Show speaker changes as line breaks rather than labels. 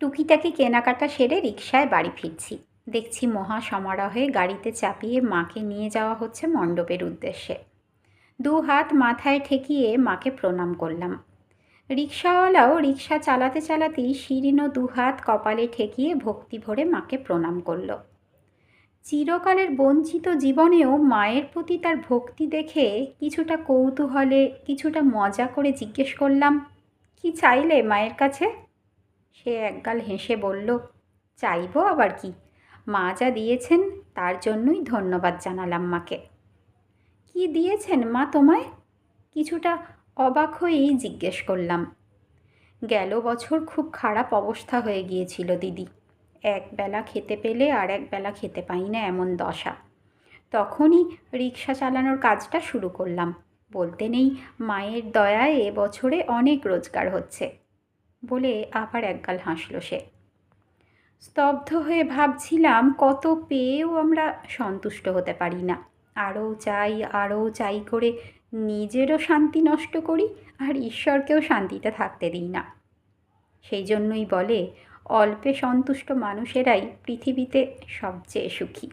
টুকিটাকি কেনাকাটা সেরে রিকশায় বাড়ি ফিরছি। দেখছি মহা সমারোহে গাড়িতে চাপিয়ে মাকে নিয়ে যাওয়া হচ্ছে মণ্ডপের উদ্দেশ্যে। দু হাত মাথায় ঠেকিয়ে মাকে প্রণাম করলাম। রিক্সাওয়ালাও রিক্সা চালাতে চালাতেই শিরিনও দু হাত কপালে ঠেকিয়ে ভক্তি ভরে মাকে প্রণাম করল। চিরকালের বঞ্চিত জীবনেও মায়ের প্রতি তার ভক্তি দেখে কিছুটা কৌতূহলে, কিছুটা মজা করে জিজ্ঞেস করলাম, কি চাইলে মায়ের কাছে? সে একগাল হেসে বলল, চাইব আবার কি? মা যা দিয়েছেন, তার জন্যই ধন্যবাদ জানালাম মাকে। কি দিয়েছেন মা তোমায়? কিছুটা অবাক হয়েই জিজ্ঞেস করলাম। গেল বছর খুব খারাপ অবস্থা হয়ে গিয়েছিল দিদি। একবেলা খেতে পেলে আর একবেলা খেতে পাই না এমন দশা। তখনই রিক্সা চালানোর কাজটা শুরু করলাম। বলতে নেই, মায়ের দয়ায় এ বছরে অনেক রোজগার হচ্ছে। বলে আবার একগাল হাসল সে। স্তব্ধ হয়ে ভাবছিলাম, কত পেয়েও আমরা সন্তুষ্ট হতে পারি না। আরও চাই আরও চাই করে নিজেরও শান্তি নষ্ট করি আর ঈশ্বরকেও শান্তিতে থাকতে দিই না। সেই জন্যই বলে, অল্পে সন্তুষ্ট মানুষেরাই পৃথিবীতে সবচেয়ে সুখী।